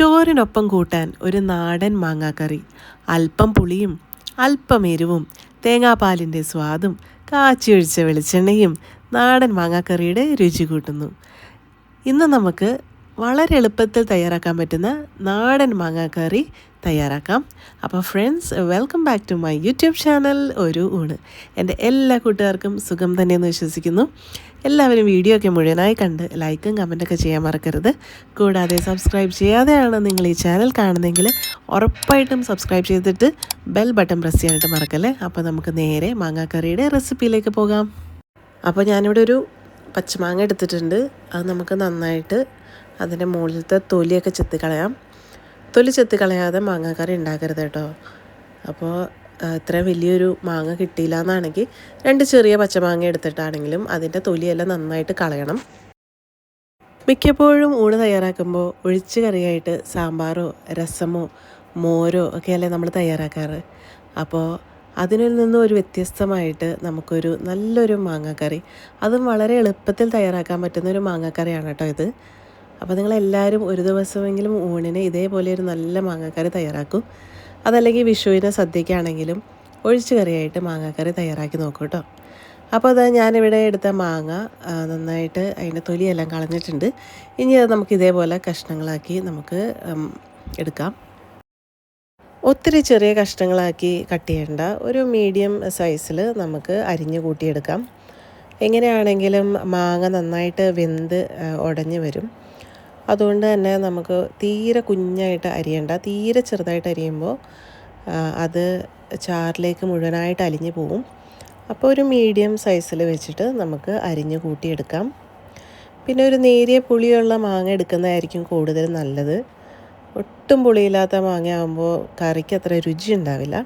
ചോറിനൊപ്പം കൂട്ടാൻ ഒരു നാടൻ മാങ്ങാക്കറി. അല്പം പുളിയും അല്പം എരിവും തേങ്ങാപ്പാലിന്റെ സ്വാദും കാച്ചിയൊഴിച്ച വെളിച്ചെണ്ണയും നാടൻ മാങ്ങാക്കറിയുടെ രുചി കൂട്ടുന്നു. ഇന്ന് നമുക്ക് വളരെ എളുപ്പത്തിൽ തയ്യാറാക്കാൻ പറ്റുന്ന നാടൻ മാങ്ങാക്കറി തയ്യാറാക്കാം. അപ്പോൾ friends welcome back to my YouTube channel ഒരു ഊണ്. എന്റെ എല്ലാ കൂട്ടുകാർക്കും സുഖം തന്നെയെന്ന് വിശ്വസിക്കുന്നു. എല്ലാവരും വീഡിയോ ഒക്കെ മുഴുവനായി കണ്ട് ലൈക്കും കമന്റൊക്കെ ചെയ്യാൻ മറക്കരുത്. കൂടാതെ സബ്സ്ക്രൈബ് ചെയ്യാതെയാണ് നിങ്ങൾ ഈ ചാനൽ കാണുന്നതെങ്കിൽ ഉറപ്പായിട്ടും സബ്സ്ക്രൈബ് ചെയ്തിട്ട് ബെൽ ബട്ടൺ പ്രസ് ചെയ്യാനായിട്ട് മറക്കല്ലേ? അപ്പോൾ നമുക്ക് നേരെ മാങ്ങാക്കറിയുടെ റെസിപ്പിയിലേക്ക് പോകാം. അപ്പോൾ ഞാനിവിടെ ഒരു പച്ചമാങ്ങ എടുത്തിട്ടുണ്ട്. അത് നമുക്ക് നന്നായിട്ട് അതിന്റെ മുകളിലത്തെ തൊലിയൊക്കെ ചെത്തി കളയാം തൊലി ചെത്തി കളയാതെ കറി ഉണ്ടാക്കരുത് കേട്ടോ. അപ്പോൾ ഇത്ര വലിയൊരു മാങ്ങ കിട്ടിയില്ല എന്നാണെങ്കിൽ രണ്ട് ചെറിയ പച്ചമാങ്ങ എടുത്തിട്ടാണെങ്കിലും അതിന്റെ തൊലിയെല്ലാം നന്നായിട്ട് കളയണം. മിക്കപ്പോഴും ഊണ് തയ്യാറാക്കുമ്പോൾ ഒഴിച്ച് കറിയായിട്ട് സാമ്പാറോ രസമോ മോരോ ഒക്കെയല്ലേ നമ്മൾ തയ്യാറാക്കാറ്. അപ്പോൾ അതിനിൽ നിന്നും ഒരു വ്യത്യസ്തമായിട്ട് നമുക്കൊരു നല്ലൊരു മാങ്ങാക്കറി അതും വളരെ എളുപ്പത്തിൽ തയ്യാറാക്കാൻ പറ്റുന്ന ഒരു മാങ്ങാക്കറിയാണ് കേട്ടോ ഇത്. അപ്പോൾ നിങ്ങളെല്ലാവരും ഒരു ദിവസമെങ്കിലും ഊണിന് ഇതേപോലെ ഒരു നല്ല മാങ്ങാക്കറി തയ്യാറാക്കും. അതല്ലെങ്കിൽ വിഷുവിന് സദ്യക്കാണെങ്കിലും ഒഴിച്ചു കറിയായിട്ട് മാങ്ങാക്കറി തയ്യാറാക്കി നോക്കൂ കേട്ടോ അപ്പോൾ അത് ഞാനിവിടെ എടുത്ത മാങ്ങ നന്നായിട്ട് അതിന്റെ തൊലിയെല്ലാം കളഞ്ഞിട്ടുണ്ട്. ഇനി അത് നമുക്ക് ഇതേപോലെ കഷ്ണങ്ങളാക്കി നമുക്ക് എടുക്കാം. ഒത്തിരി ചെറിയ കഷ്ണങ്ങളാക്കി കട്ട് ചെയ്യേണ്ട ഒരു മീഡിയം സൈസിൽ നമുക്ക് അരിഞ്ഞ് കൂട്ടിയെടുക്കാം. എങ്ങനെയാണെങ്കിലും മാങ്ങ നന്നായിട്ട് വെന്ത് ഉടഞ്ഞു വരും. അതുകൊണ്ട് തന്നെ നമുക്ക് തീരെ കുഞ്ഞായിട്ട് അരിയണ്ട. തീരെ ചെറുതായിട്ട് അരിയുമ്പോൾ അത് ചാറിലേക്ക് മുഴുവനായിട്ട് അലിഞ്ഞു പോവും. അപ്പോൾ ഒരു മീഡിയം സൈസിൽ വെച്ചിട്ട് നമുക്ക് അരിഞ്ഞ് കൂട്ടിയെടുക്കാം. പിന്നെ ഒരു നേരിയ പുളിയുള്ള മാങ്ങ എടുക്കുന്നതായിരിക്കും കൂടുതൽ നല്ലത്. ഒട്ടും പുളിയില്ലാത്ത മാങ്ങ ആകുമ്പോൾ കറിക്ക് അത്ര രുചി ഉണ്ടാവില്ല.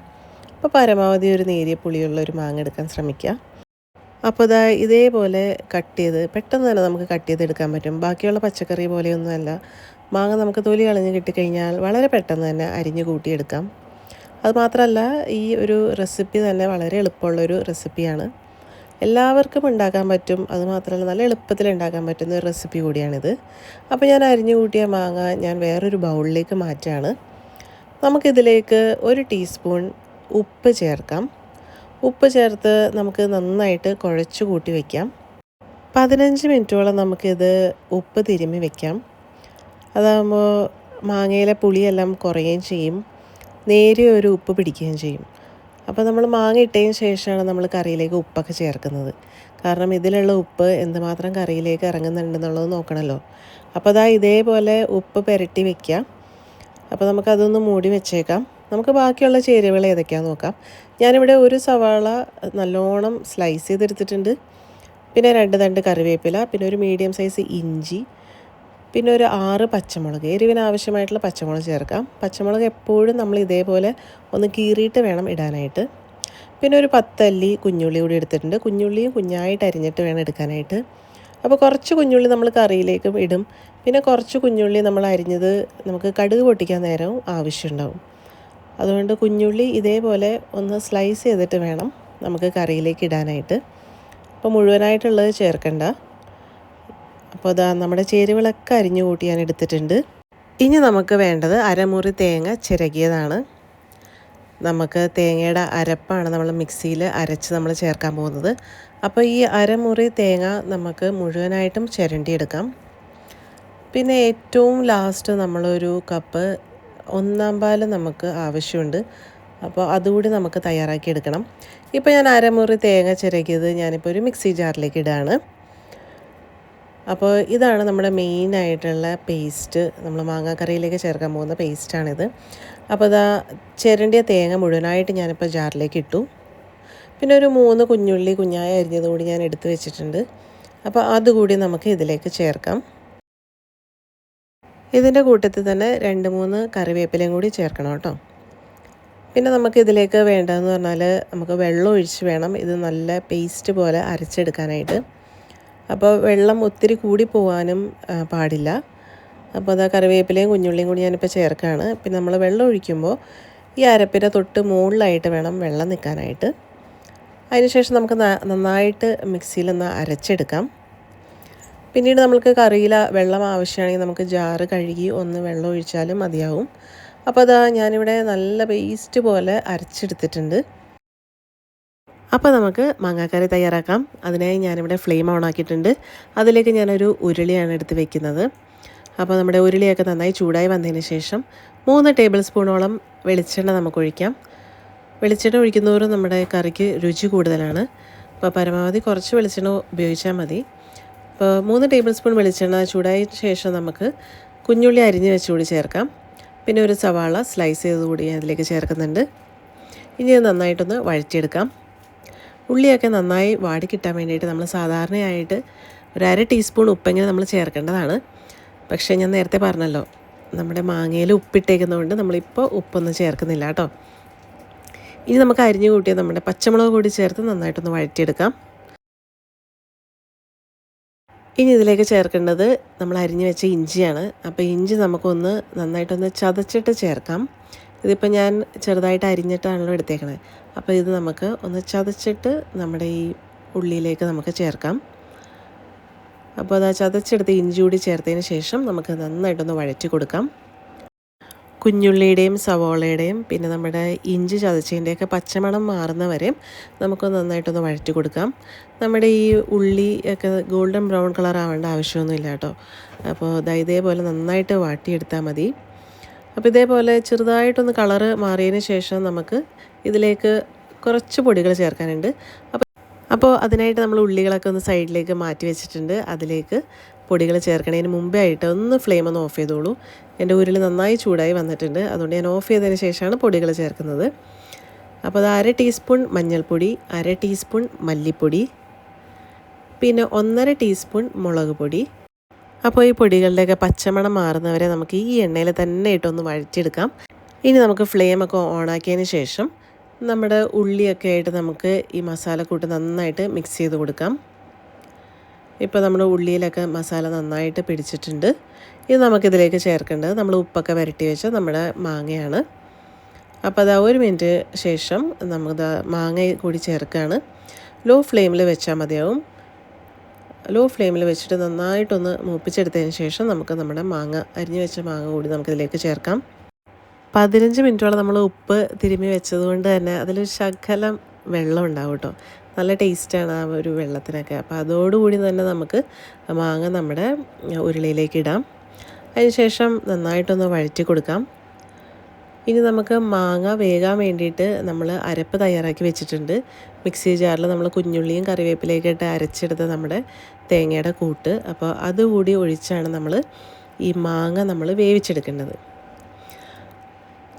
അപ്പോൾ പരമാവധി ഒരു നേരിയ പുളിയുള്ള ഒരു മാങ്ങ എടുക്കാൻ ശ്രമിക്കുക. അപ്പോൾ ഇതാ ഇതേപോലെ കട്ട് ചെയ്ത് പെട്ടെന്ന് തന്നെ നമുക്ക് കട്ട് ചെയ്തെടുക്കാൻ പറ്റും. ബാക്കിയുള്ള പച്ചക്കറി പോലെയൊന്നുമല്ല. മാങ്ങ നമുക്ക് തൊലി കളഞ്ഞ് കിട്ടിക്കഴിഞ്ഞാൽ വളരെ പെട്ടെന്ന് തന്നെ അരിഞ്ഞ് കൂട്ടിയെടുക്കാം. അതുമാത്രമല്ല ഈ ഒരു റെസിപ്പി തന്നെ വളരെ എളുപ്പമുള്ളൊരു റെസിപ്പിയാണ് എല്ലാവർക്കും ഉണ്ടാക്കാൻ പറ്റും. അതുമാത്രമല്ല നല്ല എളുപ്പത്തിൽ ഉണ്ടാക്കാൻ പറ്റുന്ന ഒരു റെസിപ്പി കൂടിയാണിത്. അപ്പോൾ ഞാൻ അരിഞ്ഞു കൂട്ടിയ മാങ്ങ ഞാൻ വേറൊരു ബൗളിലേക്ക് മാറ്റാണ്. നമുക്കിതിലേക്ക് ഒരു ടീസ്പൂൺ ഉപ്പ് ചേർക്കാം. ഉപ്പ് ചേർത്ത് നമുക്ക് നന്നായിട്ട് കുഴച്ച് കൂട്ടി വയ്ക്കാം പതിനഞ്ച് മിനിറ്റോളം നമുക്കിത് ഉപ്പ് തിരുമ്മി വയ്ക്കാം അതാകുമ്പോൾ മാങ്ങയിലെ പുളിയെല്ലാം കുറയുകയും ചെയ്യും. നേരെ ഒരു ഉപ്പ് പിടിക്കുകയും ചെയ്യും. അപ്പോൾ നമ്മൾ മാങ്ങ ഇട്ടതിന് ശേഷമാണ് നമ്മൾ കറിയിലേക്ക് ഉപ്പൊക്കെ ചേർക്കുന്നത്. കാരണം ഇതിലുള്ള ഉപ്പ് എന്തുമാത്രം കറിയിലേക്ക് ഇറങ്ങുന്നുണ്ടെന്നുള്ളത് നോക്കണമല്ലോ അപ്പോൾ അതാ ഇതേപോലെ ഉപ്പ് പുരട്ടി വെക്കുക അപ്പോൾ നമുക്കതൊന്ന് മൂടി വെച്ചേക്കാം. നമുക്ക് ബാക്കിയുള്ള ചേരുവകൾ ഏതൊക്കെയാണെന്ന് നോക്കാം. ഞാനിവിടെ ഒരു സവാള നല്ലോണം സ്ലൈസ് ചെയ്തെടുത്തിട്ടുണ്ട്. പിന്നെ രണ്ട് തണ്ട് കറിവേപ്പില പിന്നെ ഒരു മീഡിയം സൈസ് ഇഞ്ചി പിന്നെ ഒരു ആറ് പച്ചമുളക് എരിവിന് ആവശ്യമായിട്ടുള്ള പച്ചമുളക് ചേർക്കാം. പച്ചമുളക് എപ്പോഴും നമ്മൾ ഇതേപോലെ ഒന്ന് കീറിയിട്ട് വേണം ഇടാനായിട്ട്. പിന്നെ ഒരു പത്തല്ലി കുഞ്ഞുള്ളി കൂടി എടുത്തിട്ടുണ്ട്. കുഞ്ഞുള്ളിയും കുഞ്ഞായിട്ട് അരിഞ്ഞിട്ട് വേണം എടുക്കാനായിട്ട്. അപ്പോൾ കുറച്ച് കുഞ്ഞുള്ളി നമ്മൾ കറിയിലേക്ക് ഇടും. പിന്നെ കുറച്ച് കുഞ്ഞുള്ളി നമ്മൾ അരിഞ്ഞത് നമുക്ക് കടുക് പൊട്ടിക്കാൻ നേരവും ആവശ്യമുണ്ടാവും. അതുകൊണ്ട് കുഞ്ഞുള്ളി ഇതേപോലെ ഒന്ന് സ്ലൈസ് ചെയ്തിട്ട് വേണം നമുക്ക് കറിയിലേക്ക് ഇടാനായിട്ട്. അപ്പോൾ മുഴുവനായിട്ടുള്ളത് ചേർക്കണ്ട. അപ്പോൾ അതാ നമ്മുടെ ചേരുവകളൊക്കെ അരിഞ്ഞു കൂട്ടി ഞാൻ എടുത്തിട്ടുണ്ട്. ഇനി നമുക്ക് വേണ്ടത് അരമുറി തേങ്ങ ചിരകിയതാണ്. നമുക്ക് തേങ്ങയുടെ അരപ്പാണ് നമ്മൾ മിക്സിയിൽ അരച്ച് നമ്മൾ ചേർക്കാൻ പോകുന്നത്. അപ്പോൾ ഈ അരമുറി തേങ്ങ നമുക്ക് മുഴുവനായിട്ടും ചിരണ്ടിയെടുക്കാം. പിന്നെ ഏറ്റവും ലാസ്റ്റ് നമ്മളൊരു കപ്പ് ഒന്നാം പാൽ നമുക്ക് ആവശ്യമുണ്ട്. അപ്പോൾ അതുകൂടി നമുക്ക് തയ്യാറാക്കി എടുക്കണം. ഇപ്പോൾ ഞാൻ അരമുറി തേങ്ങ ചിരകിയത് ഞാനിപ്പോൾ ഒരു മിക്സി ജാറിലേക്ക് ഇടുകയാണ് അപ്പോൾ ഇതാണ് നമ്മുടെ മെയിൻ ആയിട്ടുള്ള പേസ്റ്റ് നമ്മൾ മാങ്ങാക്കറിയിലേക്ക് ചേർക്കാൻ പോകുന്ന പേസ്റ്റാണിത് അപ്പോൾ ഇതാ ചിരണ്ടിയ തേങ്ങ മുഴുവനായിട്ട് ഞാനിപ്പോൾ ജാറിലേക്ക് ഇട്ടു. പിന്നെ ഒരു മൂന്ന് കുഞ്ഞുള്ളി കുഞ്ഞായ അരിഞ്ഞത് കൂടി ഞാൻ എടുത്തു വെച്ചിട്ടുണ്ട്. അപ്പോൾ അതുകൂടി നമുക്ക് ഇതിലേക്ക് ചേർക്കാം. ഇതിന്റെ കൂട്ടത്തിൽ തന്നെ രണ്ട് മൂന്ന് കറിവേപ്പിലയും കൂടി ചേർക്കണം കേട്ടോ. പിന്നെ നമുക്ക് ഇതിലേക്ക് വേണ്ടതെന്ന് പറഞ്ഞാൽ നമുക്ക് വെള്ളം ഒഴിച്ച് വേണം. ഇത് നല്ല പേസ്റ്റ് പോലെ അരച്ചെടുക്കാനായിട്ട്. അപ്പോൾ വെള്ളം ഒത്തിരി കൂടി പോകാനും പാടില്ല. അപ്പോൾ അതാ കറിവേപ്പിലയും കുഞ്ഞുള്ളിയും കൂടി ഞാനിപ്പോൾ ചേർക്കുകയാണ് പിന്നെ നമ്മൾ വെള്ളം ഒഴിക്കുമ്പോൾ ഈ അരപ്പിന്റെ തൊട്ട് മുകളിലായിട്ട് വേണം വെള്ളം നിൽക്കാനായിട്ട് അതിനുശേഷം നമുക്ക് നന്നായിട്ട് മിക്സിയിൽ ഒന്ന് അരച്ചെടുക്കാം. പിന്നീട് നമുക്ക് കറിയില വെള്ളം ആവശ്യമാണെങ്കിൽ നമുക്ക് ജാറ് കഴുകി ഒന്ന് വെള്ളം ഒഴിച്ചാലും മതിയാവും. അപ്പോൾ അതാ ഞാനിവിടെ നല്ല പേസ്റ്റ് പോലെ അരച്ചെടുത്തിട്ടുണ്ട്. അപ്പോൾ നമുക്ക് മാങ്ങാക്കറി തയ്യാറാക്കാം. അതിനായി ഞാനിവിടെ ഫ്ലെയിം ഓൺ ആക്കിയിട്ടുണ്ട്. അതിലേക്ക് ഞാനൊരു ഉരുളിയാണ് എടുത്ത് വെക്കുന്നത്. അപ്പോൾ നമ്മുടെ ഉരുളിയൊക്കെ നന്നായി ചൂടായി വന്നതിന് ശേഷം മൂന്ന് ടേബിൾ സ്പൂണോളം വെളിച്ചെണ്ണ നമുക്ക് ഒഴിക്കാം. വെളിച്ചെണ്ണ ഒഴിക്കുന്നതോറും നമ്മുടെ കറിക്ക് രുചി കൂടുതലാണ്. അപ്പോൾ പരമാവധി കുറച്ച് വെളിച്ചെണ്ണ ഉപയോഗിച്ചാൽ മതി. അപ്പോൾ മൂന്ന് ടേബിൾ സ്പൂൺ വെളിച്ചെണ്ണ ചൂടായ ശേഷം നമുക്ക് കുഞ്ഞുള്ളി അരിഞ്ഞ് വെച്ചുകൂടി ചേർക്കാം. പിന്നെ ഒരു സവാള സ്ലൈസ് ചെയ്തുകൂടി അതിലേക്ക് ചേർക്കുന്നുണ്ട്. ഇനി നന്നായിട്ടൊന്ന് വഴറ്റിയെടുക്കാം. ഉള്ളിയൊക്കെ നന്നായി വാടി കിട്ടാൻ വേണ്ടിയിട്ട് നമ്മൾ സാധാരണയായിട്ട് ഒരു അര ടീസ്പൂൺ ഉപ്പെങ്കിലും നമ്മൾ ചേർക്കേണ്ടതാണ്. പക്ഷേ ഞാൻ നേരത്തെ പറഞ്ഞല്ലോ നമ്മുടെ മാങ്ങയിൽ ഉപ്പിട്ടേക്കുന്നതുകൊണ്ട് നമ്മളിപ്പോൾ ഉപ്പൊന്നും ചേർക്കുന്നില്ല കേട്ടോ. ഇനി നമുക്ക് അരിഞ്ഞു കൂട്ടിയ നമ്മുടെ പച്ചമുളക് കൂടി ചേർത്ത് നന്നായിട്ടൊന്ന് വഴറ്റിയെടുക്കാം. ഇനി ഇതിലേക്ക് ചേർക്കേണ്ടത് നമ്മൾ അരിഞ്ഞു വെച്ച ഇഞ്ചിയാണ്. അപ്പോൾ ഇഞ്ചി നമുക്കൊന്ന് നന്നായിട്ടൊന്ന് ചതച്ചിട്ട് ചേർക്കാം. ഇതിപ്പോൾ ഞാൻ ചെറുതായിട്ട് അരിഞ്ഞിട്ടാണല്ലോ എടുത്തേക്കണേ. അപ്പോൾ ഇത് നമുക്ക് ഒന്ന് ചതച്ചിട്ട് നമ്മുടെ ഈ ഉള്ളിയിലേക്ക് നമുക്ക് ചേർക്കാം. അപ്പോൾ അത് ചതച്ചെടുത്ത് ഇഞ്ചി കൂടി ചേർത്തതിന് ശേഷം നമുക്ക് നന്നായിട്ടൊന്ന് വഴറ്റി കൊടുക്കാം. കുഞ്ഞുള്ളിയുടെയും സവോളയുടെയും പിന്നെ നമ്മുടെ ഇഞ്ചി ചതച്ചതിന്റെയൊക്കെ പച്ചമണം മാറുന്നവരെയും വരെ നമുക്ക് നന്നായിട്ടൊന്ന് വഴറ്റി കൊടുക്കാം. നമ്മുടെ ഈ ഉള്ളി ഒക്കെ ഗോൾഡൻ ബ്രൗൺ കളർ ആവേണ്ട ആവശ്യമൊന്നുമില്ല കേട്ടോ. അപ്പോൾ ഇതേപോലെ നന്നായിട്ട് വാട്ടിയെടുത്താൽ മതി. അപ്പോൾ ഇതേപോലെ ചെറുതായിട്ടൊന്ന് കളറ് മാറിയതിന് ശേഷം നമുക്ക് ഇതിലേക്ക് കുറച്ച് പൊടികൾ ചേർക്കാനുണ്ട്. അപ്പോൾ അപ്പോൾ അതിനായിട്ട് നമ്മൾ ഉള്ളികളൊക്കെ ഒന്ന് സൈഡിലേക്ക് മാറ്റി വെച്ചിട്ടുണ്ട്. അതിലേക്ക് പൊടികൾ ചേർക്കണതിന് മുമ്പേ ആയിട്ട് ഒന്ന് ഫ്ലെയിം ഒന്ന് ഓഫ് ചെയ്തോളൂ. എന്റെ ഉരുളി നന്നായി ചൂടായി വന്നിട്ടുണ്ട്. അതുകൊണ്ട് ഞാൻ ഓഫ് ചെയ്തതിന് ശേഷമാണ് പൊടികൾ ചേർക്കുന്നത്. അപ്പോൾ അത് അര ടീസ്പൂൺ മഞ്ഞൾപ്പൊടി അര ടീസ്പൂൺ മല്ലിപ്പൊടി പിന്നെ ഒന്നര ടീസ്പൂൺ മുളക് പൊടി. അപ്പോൾ ഈ പൊടികളുടെയൊക്കെ പച്ചമണം മാറുന്നവരെ നമുക്ക് ഈ എണ്ണയിൽ തന്നെ ഇട്ടൊന്ന് വഴറ്റിയെടുക്കാം. ഇനി നമുക്ക് ഫ്ലെയിമൊക്കെ ഓണാക്കിയതിന് ശേഷം നമ്മുടെ ഉള്ളിയൊക്കെ ആയിട്ട് നമുക്ക് ഈ മസാലക്കൂട്ട് നന്നായിട്ട് മിക്സ് ചെയ്ത് കൊടുക്കാം. ഇപ്പോൾ നമ്മുടെ ഉള്ളിയിലൊക്കെ മസാല നന്നായിട്ട് പിടിച്ചിട്ടുണ്ട്. ഇത് നമുക്കിതിലേക്ക് ചേർക്കേണ്ടത് നമ്മൾ ഉപ്പൊക്കെ വരട്ടി വെച്ച നമ്മുടെ മാങ്ങയാണ്. അപ്പോൾ അതാ ഒരു മിനിറ്റ് ശേഷം നമുക്ക് മാങ്ങ കൂടി ചേർക്കുകയാണ് ലോ ഫ്ലെയിമിൽ വെച്ചാൽ മതിയാവും. ലോ ഫ്ലെയിമിൽ വെച്ചിട്ട് നന്നായിട്ടൊന്ന് മൂപ്പിച്ചെടുത്തതിന് ശേഷം നമുക്ക് നമ്മുടെ മാങ്ങ അരിഞ്ഞു വെച്ച മാങ്ങ കൂടി നമുക്കിതിലേക്ക് ചേർക്കാം. പതിനഞ്ച് മിനിറ്റോളം നമ്മൾ ഉപ്പ് തിരുമ്മി വെച്ചതുകൊണ്ട് തന്നെ അതിലൊരു ശകലം വെള്ളം ഉണ്ടാവും കേട്ടോ. നല്ല ടേസ്റ്റാണ് ആ ഒരു വെള്ളത്തിനൊക്കെ. അപ്പോൾ അതോടുകൂടി തന്നെ നമുക്ക് മാങ്ങ നമ്മുടെ ഉരുളിയിലേക്ക് ഇടാം. അതിനുശേഷം നന്നായിട്ടൊന്ന് വഴറ്റി കൊടുക്കാം. ഇനി നമുക്ക് മാങ്ങ വേകാൻ വേണ്ടിയിട്ട് നമ്മൾ അരപ്പ് തയ്യാറാക്കി വെച്ചിട്ടുണ്ട്. മിക്സി ജാറിൽ നമ്മൾ കുഞ്ഞുള്ളിയും കറിവേപ്പിലേക്ക് ഇട്ട് അരച്ചെടുത്ത നമ്മുടെ തേങ്ങയുടെ കൂട്ട്. അപ്പോൾ അതുകൂടി ഒഴിച്ചാണ് നമ്മൾ ഈ മാങ്ങ നമ്മൾ വേവിച്ചെടുക്കേണ്ടത്.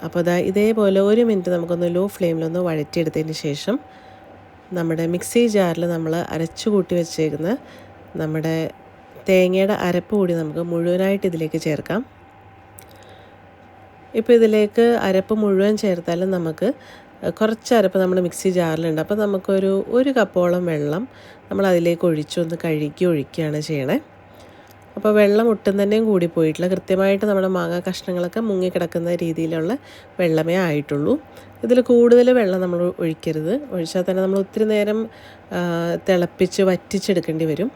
അപ്പോൾ അതാ ഇതേപോലെ ഒരു മിനിറ്റ് നമുക്കൊന്ന് ലോ ഫ്ലെയിമിലൊന്ന് വഴറ്റിയെടുത്തതിന് ശേഷം നമ്മുടെ മിക്സി ജാറിൽ നമ്മൾ അരച്ചു കൂട്ടി വെച്ചേക്കുന്ന നമ്മുടെ തേങ്ങയുടെ അരപ്പ് കൂടി നമുക്ക് മുഴുവനായിട്ട് ഇതിലേക്ക് ചേർക്കാം. ഇപ്പോൾ ഇതിലേക്ക് അരപ്പ് മുഴുവൻ ചേർത്താലും നമുക്ക് കുറച്ച് അരപ്പ് നമ്മൾ മിക്സി ജാറിലുണ്ട്. അപ്പോൾ നമുക്കൊരു ഒരു കപ്പോളം വെള്ളം നമ്മൾ അതിലേക്ക് ഒഴിച്ചൊന്ന് കഴുകി ഒഴിക്കുകയാണ് ചെയ്യണേ. അപ്പോൾ വെള്ളം ഒട്ടും തന്നെയും കൂടി പോയിട്ടില്ല. കൃത്യമായിട്ട് നമ്മുടെ മാങ്ങ കഷ്ണങ്ങളൊക്കെ മുങ്ങിക്കിടക്കുന്ന രീതിയിലുള്ള വെള്ളമേ ആയിട്ടുള്ളൂ. ഇതിൽ കൂടുതൽ വെള്ളം നമ്മൾ ഒഴിക്കരുത്. ഒഴിച്ചാൽ തന്നെ നമ്മൾ ഒത്തിരി നേരം തിളപ്പിച്ച് വറ്റിച്ചെടുക്കേണ്ടി വരും.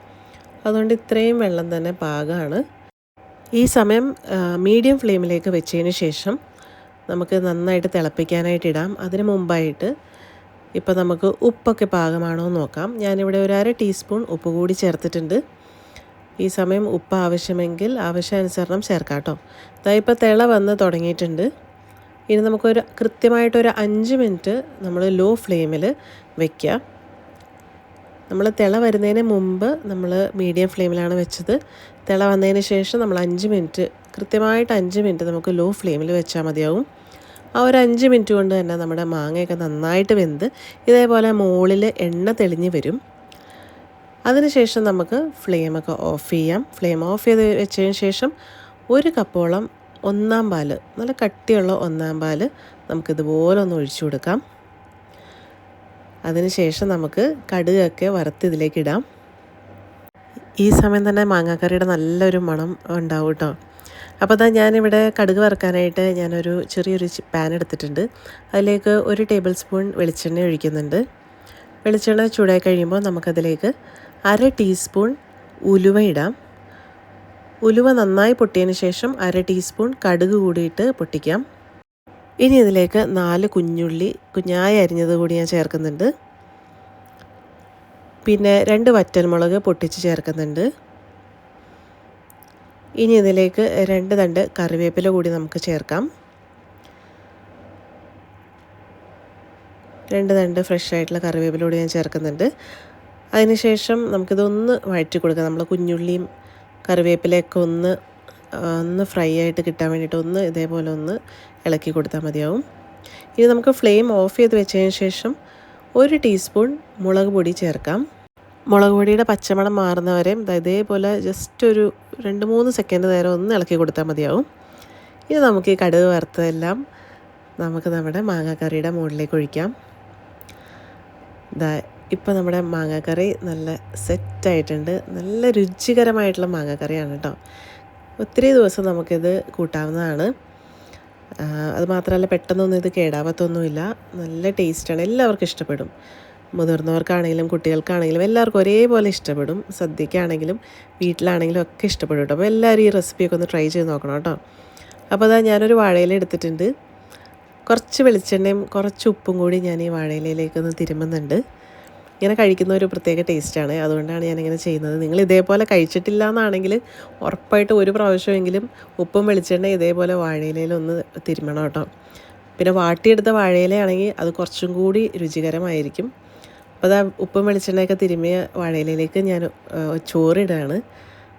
അതുകൊണ്ട് ഇത്രയും വെള്ളം തന്നെ പാകമാണ് ഈ സമയം മീഡിയം ഫ്ലെയിമിലേക്ക് വെച്ചതിന് ശേഷം നമുക്ക് നന്നായിട്ട് തിളപ്പിക്കാനായിട്ട് ഇടാം. അതിന് മുമ്പായിട്ട് ഇപ്പോൾ നമുക്ക് ഉപ്പൊക്കെ പാകമാണോ എന്ന് നോക്കാം. ഞാനിവിടെ ഒരു അര ടീസ്പൂൺ ഉപ്പ് കൂടി ചേർത്തിട്ടുണ്ട്. ഈ സമയം ഉപ്പ് ആവശ്യമെങ്കിൽ ആവശ്യാനുസരണം ചേർക്കാം കേട്ടോ അതായത് ഇപ്പോൾ തിള വന്ന് തുടങ്ങിയിട്ടുണ്ട്. ഇനി നമുക്കൊരു കൃത്യമായിട്ടൊരു അഞ്ച് മിനിറ്റ് നമ്മൾ ലോ ഫ്ലെയിമിൽ വയ്ക്കുക നമ്മൾ തിള വരുന്നതിന് മുമ്പ് നമ്മൾ മീഡിയം ഫ്ലെയിമിലാണ് വെച്ചത്. തിള വന്നതിന് ശേഷം നമ്മൾ അഞ്ച് മിനിറ്റ് കൃത്യമായിട്ട് അഞ്ച് മിനിറ്റ് നമുക്ക് ലോ ഫ്ലെയിമിൽ വെച്ചാൽ മതിയാവും. ആ ഒരു അഞ്ച് മിനിറ്റ് കൊണ്ട് തന്നെ നമ്മുടെ മാങ്ങയൊക്കെ നന്നായിട്ട് വെന്ത് ഇതേപോലെ മുകളിൽ എണ്ണ തെളിഞ്ഞ് വരും. അതിനുശേഷം നമുക്ക് ഫ്ലെയിമൊക്കെ ഓഫ് ചെയ്യാം. ഫ്ലെയിം ഓഫ് ചെയ്ത് വെച്ചതിന് ശേഷം ഒരു കപ്പോളം ഒന്നാം പാൽ നല്ല കട്ടിയുള്ള ഒന്നാം പാൽ നമുക്കിതുപോലെ ഒന്ന് ഒഴിച്ചു കൊടുക്കാം. അതിനുശേഷം നമുക്ക് കടുകൊക്കെ വറുത്ത് ഇതിലേക്ക് ഇടാം. ഈ സമയം തന്നെ മാങ്ങാക്കറിയുടെ നല്ലൊരു മണം ഉണ്ടാവും കേട്ടോ അപ്പോൾ അതാ ഞാനിവിടെ കടുക് വറുക്കാനായിട്ട് ഞാനൊരു ചെറിയൊരു പാൻ എടുത്തിട്ടുണ്ട്. അതിലേക്ക് ഒരു ടേബിൾ സ്പൂൺ വെളിച്ചെണ്ണ ഒഴിക്കുന്നുണ്ട്. വെളിച്ചെണ്ണ ചൂടായി കഴിയുമ്പോൾ നമുക്കതിലേക്ക് അര ടീസ്പൂൺ ഉലുവ ഇടാം. ഉലുവ നന്നായി പൊട്ടിയതിന് ശേഷം അര ടീസ്പൂൺ കടുക് കൂടിയിട്ട് പൊട്ടിക്കാം. ഇനി ഇതിലേക്ക് നാല് കുഞ്ഞുള്ളി കുഞ്ഞായി അരിഞ്ഞത് കൂടി ഞാൻ ചേർക്കുന്നുണ്ട്. പിന്നെ രണ്ട് വറ്റൽമുളക് പൊട്ടിച്ച് ചേർക്കുന്നുണ്ട്. ഇനി ഇതിലേക്ക് രണ്ട് തണ്ട് കറിവേപ്പില കൂടി നമുക്ക് ചേർക്കാം. രണ്ട് തണ്ട് ഫ്രഷ് ആയിട്ടുള്ള കറിവേപ്പില കൂടി ഞാൻ ചേർക്കുന്നുണ്ട്. അതിനുശേഷം നമുക്കിതൊന്ന് വഴറ്റി കൊടുക്കാം. നമ്മൾ കുഞ്ഞുള്ളിയും കറിവേപ്പിലയൊക്കെ ഒന്ന് ഒന്ന് ഫ്രൈ ആയിട്ട് കിട്ടാൻ വേണ്ടിയിട്ട് ഒന്ന് ഇതേപോലെ ഒന്ന് ഇളക്കി കൊടുത്താൽ മതിയാവും. ഇനി നമുക്ക് ഫ്ലെയിം ഓഫ് ചെയ്ത് വെച്ചതിന് ശേഷം ഒരു ടീസ്പൂൺ മുളക് പൊടി ചേർക്കാം. മുളക് പൊടിയുടെ പച്ചമണം മാറുന്നവരെയും ഇതേപോലെ ജസ്റ്റ് ഒരു രണ്ട് മൂന്ന് സെക്കൻഡ് നേരം ഒന്ന് ഇളക്കി കൊടുത്താൽ മതിയാവും. ഇനി നമുക്ക് ഈ കടുക് വറുത്തതെല്ലാം നമുക്ക് നമ്മുടെ മാങ്ങാക്കറിയുടെ മുകളിലേക്ക് ഒഴിക്കാം. ഇതാ ഇപ്പോൾ നമ്മുടെ മാങ്ങാക്കറി നല്ല സെറ്റായിട്ടുണ്ട്. നല്ല രുചികരമായിട്ടുള്ള മാങ്ങാക്കറിയാണ് കേട്ടോ. ഒത്തിരി ദിവസം നമുക്കിത് കൂട്ടാവുന്നതാണ്. അത് മാത്രമല്ല പെട്ടെന്നൊന്നും ഇത് കേടാവത്തൊന്നുമില്ല. നല്ല ടേസ്റ്റാണ്. എല്ലാവർക്കും ഇഷ്ടപ്പെടും. മുതിർന്നവർക്കാണെങ്കിലും കുട്ടികൾക്കാണെങ്കിലും എല്ലാവർക്കും ഒരേപോലെ ഇഷ്ടപ്പെടും. സദ്യക്കാണെങ്കിലും വീട്ടിലാണെങ്കിലും ഒക്കെ ഇഷ്ടപ്പെടും കേട്ടോ. അപ്പോൾ എല്ലാവരും ഈ റെസിപ്പിയൊക്കെ ഒന്ന് ട്രൈ ചെയ്ത് നോക്കണം കേട്ടോ. അപ്പോൾ അതാ ഞാനൊരു വാഴയില എടുത്തിട്ടുണ്ട്. കുറച്ച് വെളിച്ചെണ്ണയും കുറച്ച് ഉപ്പും കൂടി ഞാൻ ഈ വാഴയിലയിലേക്ക് ഒന്ന് തിരുമുന്നുണ്ട്. ഇങ്ങനെ കഴിക്കുന്ന ഒരു പ്രത്യേക ടേസ്റ്റാണ്. അതുകൊണ്ടാണ് ഞാനിങ്ങനെ ചെയ്യുന്നത്. നിങ്ങൾ ഇതേപോലെ കഴിച്ചിട്ടില്ല എന്നാണെങ്കിൽ ഉറപ്പായിട്ട് ഒരു പ്രാവശ്യമെങ്കിലും ഉപ്പും വെളിച്ചെണ്ണ ഇതേപോലെ വാഴയിലയിൽ ഒന്ന് തിരുമണം കേട്ടോ. പിന്നെ വാട്ടിയെടുത്ത വാഴയിലയാണെങ്കിൽ അത് കുറച്ചും കൂടി രുചികരമായിരിക്കും. അപ്പോൾ അത് ഉപ്പും വെളിച്ചെണ്ണയൊക്കെ തിരുമിയ വാഴയിലയിലേക്ക് ഞാൻ ചോറിടുകയാണ്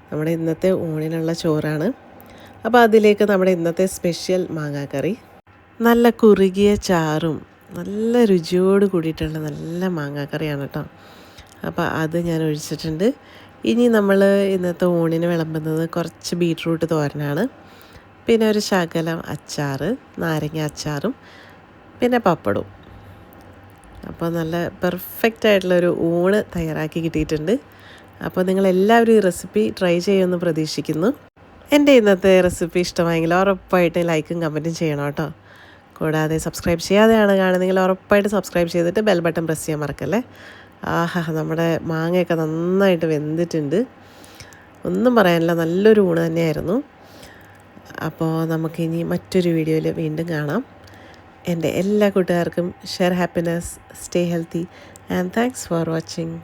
നമ്മുടെ ഇന്നത്തെ ഊണിനുള്ള ചോറാണ്. അപ്പോൾ അതിലേക്ക് നമ്മുടെ ഇന്നത്തെ സ്പെഷ്യൽ മാങ്ങാക്കറി നല്ല കുറുകിയ ചാറും നല്ല രുചിയോട് കൂടിയിട്ടുള്ള നല്ല മാങ്ങാക്കറിയാണ് കേട്ടോ. അപ്പോൾ അത് ഞാൻ ഒഴിച്ചിട്ടുണ്ട്. ഇനി നമ്മൾ ഇന്നത്തെ ഊണിന് വിളമ്പുന്നത് കുറച്ച് ബീട്രൂട്ട് തോരനാണ്. പിന്നെ ഒരു ശകലം അച്ചാർ നാരങ്ങ അച്ചാറും പിന്നെ പപ്പടവും. അപ്പോൾ നല്ല പെർഫെക്റ്റ് ആയിട്ടുള്ളൊരു ഊണ് തയ്യാറാക്കി കിട്ടിയിട്ടുണ്ട്. അപ്പോൾ നിങ്ങളെല്ലാവരും ഈ റെസിപ്പി ട്രൈ ചെയ്യുമെന്ന് പ്രതീക്ഷിക്കുന്നു. എന്റെ ഇന്നത്തെ റെസിപ്പി ഇഷ്ടമായെങ്കിൽ ഉറപ്പായിട്ട് ലൈക്കും കമന്റും ചെയ്യണം കേട്ടോ. കൂടാതെ സബ്സ്ക്രൈബ് ചെയ്യാതെയാണ് കാണുന്നതെങ്കിൽ ഉറപ്പായിട്ട് സബ്സ്ക്രൈബ് ചെയ്തിട്ട് ബെൽ ബട്ടൺ പ്രസ് ചെയ്യാൻ മറക്കല്ലേ? ആഹാ നമ്മുടെ മാങ്ങയൊക്കെ നന്നായിട്ട് വെന്തിട്ടുണ്ട്. ഒന്നും പറയാനില്ല നല്ലൊരു ഊണ് തന്നെയായിരുന്നു. അപ്പോൾ നമുക്കിനി മറ്റൊരു വീഡിയോയിൽ വീണ്ടും കാണാം. എന്റെ എല്ലാ കൂട്ടുകാർക്കും share happiness stay healthy and thanks for watching